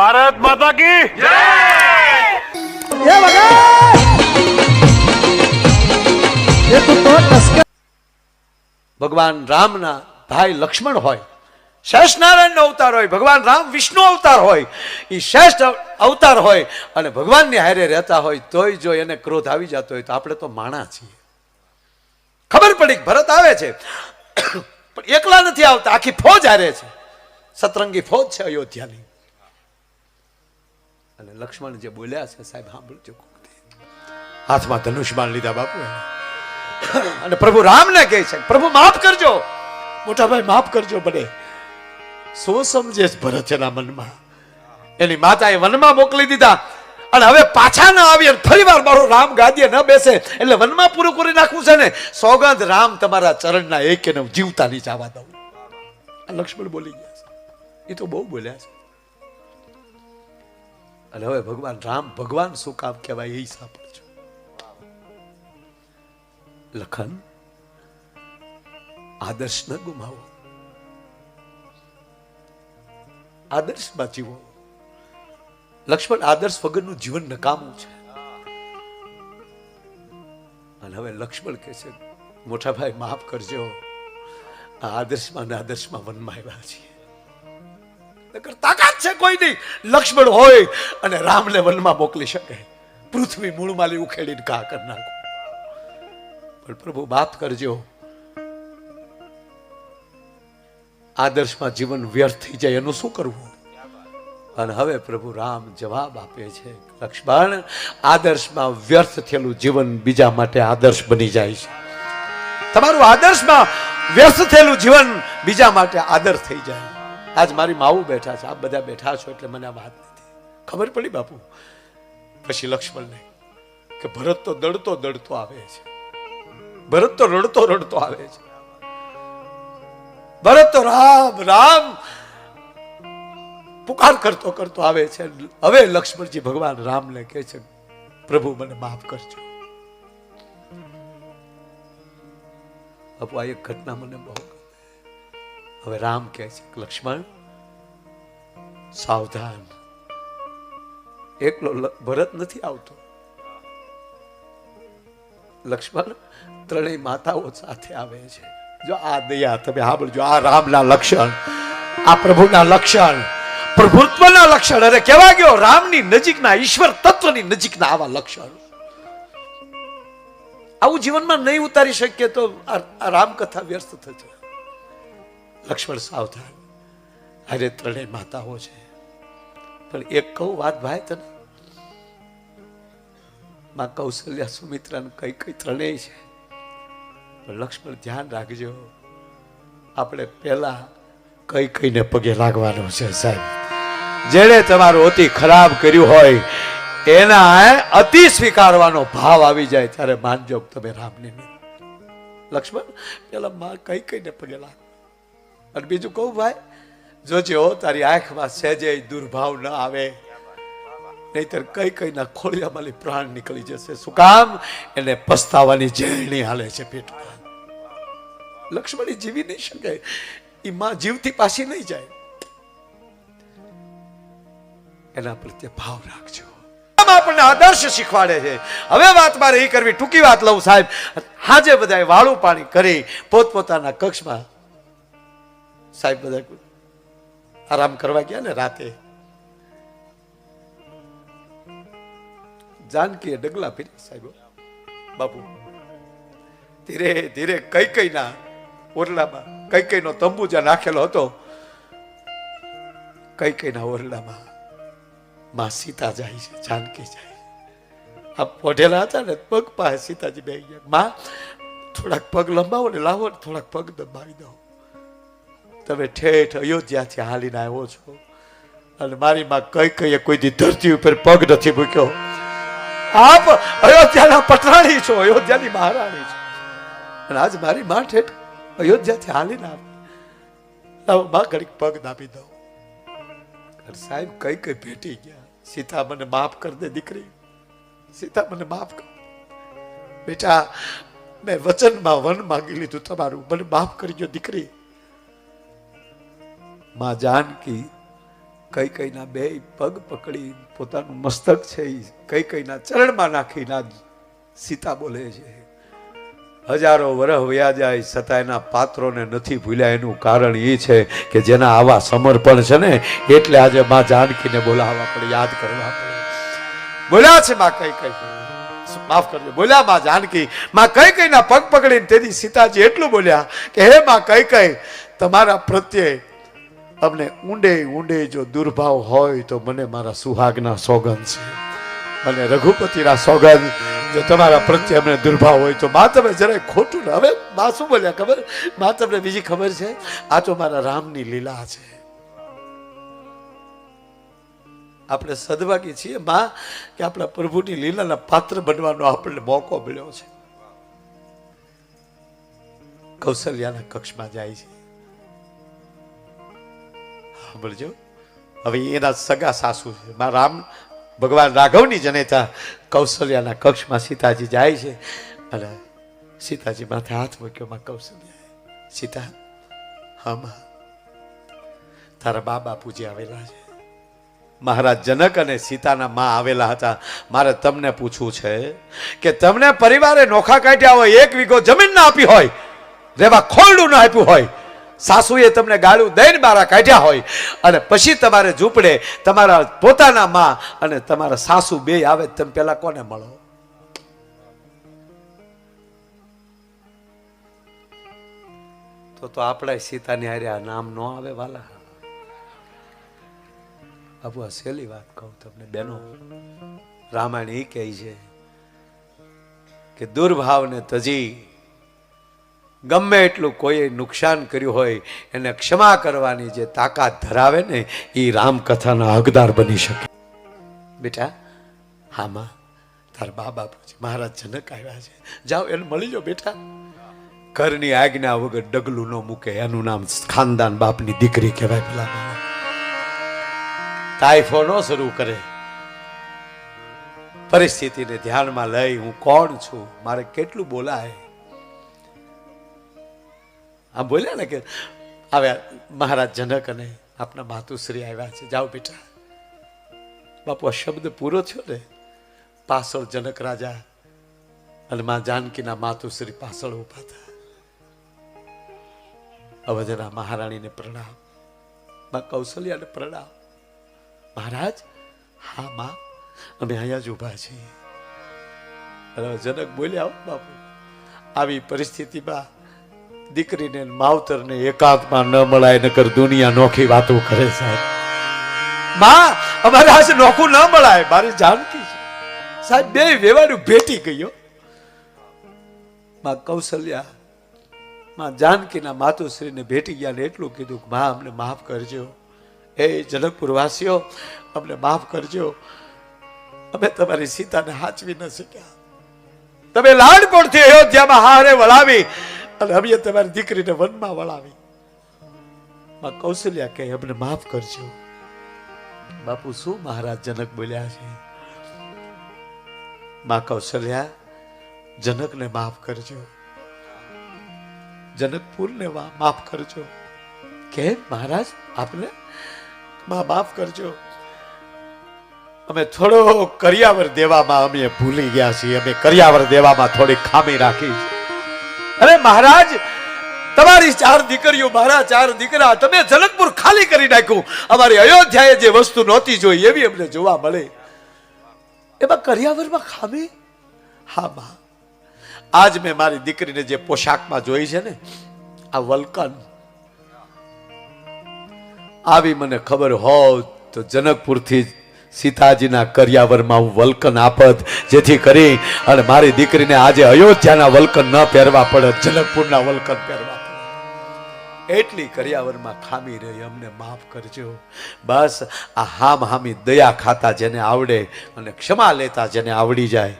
ભારત માતા કી એ વગર એ તું તો લશ્કર ભગવાન રામના ભાઈ લક્ષ્મણ હોય શેષ નારાયણનો અવતાર હોય ભગવાન રામ વિષ્ણુ અવતાર હોય એ શ્રેષ્ઠ અવતાર હોય અને ભગવાનની હારે રહેતા હોય તોય જો એને ક્રોધ આવી જતો હોય તો આપણે તો માણા છીએ. ખબર પડી કે ભરત આવે છે પણ એકલા નથી આવતા આખી ફોજ હારે છે. સતરંગી ફોજ છે અયોધ્યાની. અને લક્ષ્મણ જે બોલ્યા છે, સાહેબ, સાંભળજો હાથમાં ધનુષ બાણ લીધા બાપુ અને પ્રભુ રામને કહે છે, પ્રભુ માફ કરજો. મોટા ભાઈ માફ કરજો બને શું સમજે ભરત એના મનમાં. એની માતાએ વનમાં મોકલી દીધા. અને હવે પાછા ના આવી અને ફરી વાર મારો રામ ગાદીએ ન બેસે, એટલે વનમાં પૂરું કરી નાખવું છે ને, સોગંદ રામ તમારા ચરણના એક જીવતા નહીં જવા દઉં. લક્ષ્મણ બોલી ગયા છે. એ તો બહુ બોલ્યા છે. અને હવે ભગવાન રામ, ભગવાન શું કામ કહેવાય એ સાંભળજો. લખન, આદર્શ ન ગુમાવો. આદર્શમાં જીવો. લક્ષ્મણ આદર્શ વગરનું જીવન નકામું છે. અને હવે લક્ષ્મણ કહે છે મોટા ભાઈ માફ કરજો. આ આદર્શમાં ને આદર્શમાં વનમાં આવ્યા છીએ. તાકાત છે કોઈ નહીં. લક્ષ્મણ હોય અને રામને વનમાં મોકલી શકે. પૃથ્વી મૂળમાલી ઉખેડીને ઘા કરી નાખો. પણ પ્રભુ, માફ કરજો. આદર્શમાં જીવન વ્યર્થ થઈ જાય એનું શું કરવું? અને હવે પ્રભુ રામ જવાબ આપે છે, લક્ષ્મણ, આદર્શમાં વ્યર્થ થયેલું જીવન બીજા માટે આદર્શ બની જાય છે. તમારું આદર્શમાં વ્યર્થ થયેલું જીવન બીજા માટે આદર્શ થઈ જાય. આજ મારી માવું બેઠા છે, આપ બધા બેઠા છો એટલે મને આ વાત નથી. ખબર પડી બાપુ? પછી લક્ષ્મણને કે ભરત તો દડતો દડતો આવે છે. ભરત તો રડતો રડતો આવે છે. ભરત તો રામ રામ પુકાર કરતો કરતો આવે છે. હવે લક્ષ્મણજી ભગવાન રામને કહે છે, પ્રભુ, મને માફ કરજો. બાપુ, આ એક ઘટના મને બહુ. હવે રામ કહે છે લક્ષ્મણ, સાવધાન. એકલો ભરત નથી આવતો. લક્ષ્મણ ત્રણેય માતાઓ સાથે આવે છે. જો આ દયા તમે સાંભળજો, આ રામના લક્ષણ, આ પ્રભુના લક્ષણ, પ્રભુત્વના લક્ષણ. અરે કેવા ગયો? રામની નજીકના, ઈશ્વર તત્વની નજીકના આવા લક્ષણ. આવું જીવનમાં નહીં ઉતારી શકીએ તો આ રામકથા વ્યસ્ત થશે લક્ષ્મણ સાવધાન. અરે ત્રણેય માતાઓ છે. પણ એક કહું વાત ભાઈ તને? માં કૌશલ્યા સુમિત્રા ને કઈ કઈ ત્રણેય છે. પણ લક્ષ્મણ ધ્યાન રાખજો. આપણે પહેલા કઈ કઈને પગે લાગવાનો છે સાહેબ. જેણે તમારું અતિ ખરાબ કર્યું હોય એના અતિ સ્વીકારવાનો ભાવ આવી જાય ત્યારે માનજો તમે રામની. લક્ષ્મણ પેલા માં કઈ કઈને પગે લાગ. અને બીજું કહું ભાઈ જોજો તારી આંખમાં સહેજે દુર્ભાવ ન આવે, નહીતર કઈ કઈ ના ખોળિયામાંથી પ્રાણ નીકળી જશે. શું કામ? એને પસ્તાવાની ઝેરણી હાલે છે પેટમાં. લક્ષ્મણી જીવી નહીં શકે. એ માં જીવથી પાછી નહીં જાય. એના પ્રત્યે ભાવ રાખજો. આપણને આદર્શ શીખવાડે છે. હવે વાત મારે એ કરવી, ટૂંકી વાત લઉં સાહેબ. હાજે બધાએ વાળું પાણી કરી પોતપોતાના કક્ષમાં સાહેબ બધા આરામ કરવા ગયા ને રાતે? જાનકીએ ડગલા ફેરી સાહેબ. બાપુ, ધીરે ધીરે કઈ કઈ ના ઓરડામાં કઈ કઈ નો તંબુ જ્યાં નાખેલો હતો કઈ કઈ ના ઓરડામાં માં સીતા જાય છે, જાનકી જાય. આ પોઢેલા હતા ને, પગ પાસે સીતાજી બે ગયા. માં, થોડાક પગ લંબાવો ને લાવો ને થોડાક પગ દબાવી દો. તમે ઠેઠ અયોધ્યાથી હાલીને આવ્યો છો. અને મારી માં કઈ કઈ કોઈ ધરતી ઉપર પગ નથી મૂક્યો. આપ અયોધ્યાના પટરાણી છો, અયોધ્યાની મહારાણી છો. અને આજ મારી માં ઠેઠ અયોધ્યાથી હાલીને આવે. માં ઘડીક પગ દાબી દઉં. સાહેબ કઈ કઈ ભેટી ગયા. સીતા મને માફ કર દે દીકરી. સીતા મને માફ કર. બેટા, મેં વચનમાં વન માંગી લીધું તમારું. મને માફ કરજો દીકરી. માં જાનકી કઈ કઈના બે પગ પકડી પોતાનું મસ્તક છે એ કઈ કઈના ચરણમાં નાખીને સીતા બોલે છે. હજારો વરહ વયા જાય છતાં એના પાત્રોને નથી ભૂલ્યા. એનું કારણ એ છે કે જેના આવા સમર્પણ છે ને, એટલે આજે માં જાનકીને બોલાવવા પડે, યાદ કરવા પડે. બોલ્યા છે માં કઈ કઈ. માફ કરજો. બોલ્યા માં જાનકી, માં કઈ કઈ ના પગ પકડીને તેથી સીતાજી એટલું બોલ્યા કે, હે માં કઈ કઈ, તમારા પ્રત્યે અમને ઊંડે ઊંડે જો દુર્ભાવ હોય તો મને મારા સુહાગના સોગંદ છે. અને રઘુપતિના સોગંદ, જો તમારા પ્રત્યે અમને દુર્ભાવ હોય તો મા તમે જરાય ખોટું ને હવે મા શું બોલ્યા, ખબર? મા તમને બીજી ખબર છે? આ તો મારા રામની લીલા છે. આપણે સદભાગી છીએ, મા, કે આપણા પ્રભુની લીલાના પાત્ર બનવાનો આપણને મોકો મળ્યો છે. કૌશલ્યાના કક્ષમાં જાય છે. સાંભળજો. હવે એના સગા સાસુ છે માં રામ, ભગવાન રાઘવની જનેતા કૌશલ્યાના કક્ષમાં સીતાજી જાય છે અને સીતાજી માથે હાથ મૂક્યો, માં કૌશલ્યા, સીતા હા માં તારા બા બાપુજી આવેલા છે. મહારાજ જનક અને સીતાના માં આવેલા હતા. મારે તમને પૂછવું છે કે તમને પરિવારે નોખા કાઢ્યા હોય, એક વીઘો જમીન ના આપી હોય, રેવા ખોલડું ના આપ્યું હોય સાસુએ તમને ગાળું દઈને બારા કાઢ્યા હોય અને પછી તમારે ઝૂંપડે તમારા પોતાના માં અને તમારા સાસુ બે આવે તમે પેલા કોને મળો? તો તો આપણા સીતાની હારે આ નામ ન આવે વાલા. બાબુ આ સહેલી વાત કહું તમને, બેનો. રામાયણ એ કહે છે કે દુર્ભાવને તજી ગમે એટલું કોઈએ નુકસાન કર્યું હોય, એને ક્ષમા કરવાની જે તાકાત ધરાવે ને એ રામકથાના હકદાર બની શકે. બેટા, હા માં, તારા બા બાપુજી મહારાજ જનક આવ્યા છે. જાઓ, એને મળી જાઓ બેટા. ઘરની આજ્ઞા વગર ડગલું ન મૂકે, એનું નામ ખાનદાન બાપની દીકરી કહેવાય પેલા તાઇફો ન શરૂ કરે. પરિસ્થિતિને ધ્યાનમાં લઈ હું કોણ છું? મારે કેટલું બોલાય? આમ બોલ્યા ને કે આવ્યા મહારાજ જનક અને આપના માતુશ્રી આવ્યા છે. જાઓ બેટા. બાપુ, આ શબ્દ પૂરો થયો ને પાછળ જનક રાજા અને માં જાનકીના માતુશ્રી પાછળ ઊભા હતા અવધના મહારાણીને પ્રણામ. માં કૌશલ્યાને પ્રણામ. મહારાજ, હા માં, અમે અહીંયા જ ઊભા છીએ. જનક બોલ્યા, "હો બાપુ, આવી પરિસ્થિતિમાં દીકરીને માવતરને એકાંતમાં ન મળાય, નકર દુનિયા નોખી વાતો કરે સાહેબ. માં, અમારે આજે નોખું ન મળાય, મારી જાનકી છે. સાહેબ, બે વેવાડું ભેટી ગયો માં કૌશલ્યા, માં જાનકીના માતુશ્રીને ભેટી ગયા ને એટલું કીધું કે, માં, અમને માફ કરજો. એ જનકપુર વાસીઓ, અમને માફ કરજો. અમે તમારી સીતાને હાચવી ન શક્યા. તમે લાડકોડથી અયોધ્યામાં હારે વળાવી અને અમે તમારી દીકરીને વનમાં વળાવી. માં કૌશલ્યા કહે, અમને માફ કરજો. બાપુ, શું મહારાજ જનક બોલ્યા છે? માં કૌશલ્યા, જનકને માફ કરજો. જનકપુરને માફ કરજો. કેમ મહારાજ? આપને? માં માફ કરજો. અમે થોડો કરિયાવર દેવામાં અમે ભૂલી ગયા છીએ. અમે કરિયાવર દેવામાં થોડી ખામી રાખી છે. અરે મહારાજ, તમારી ચાર દીકરીઓ, મારા ચાર દીકરા, તમે જનકપુર ખાલી કરી નાખ્યું. અમારી અયોધ્યાએ જે વસ્તુ નહોતી જોઈ, એવી અમને જોવા મળે. એમાં કરિયાવરમાં ખામી? હા મા આજ મેં મારી દીકરીને જે પોશાકમાં જોઈ છે ને, આ વલકન. આવી મને ખબર હોત તો જનકપુરથી સીતાજીના કરિયાવરમાં વલ્કન આપત, જેથી કરી અને મારી દીકરીને આજે અયોધ્યાના વલ્કન ન પહેરવા પડે, જનકપુરના વલ્કન પહેરવા એટલી કરિયાવરમાં ખામી રહી, અમને માફ કરજો. બસ આ હામ હામી દયા ખાતા જેને આવડે અને ક્ષમા લેતા જેને આવડી જાય.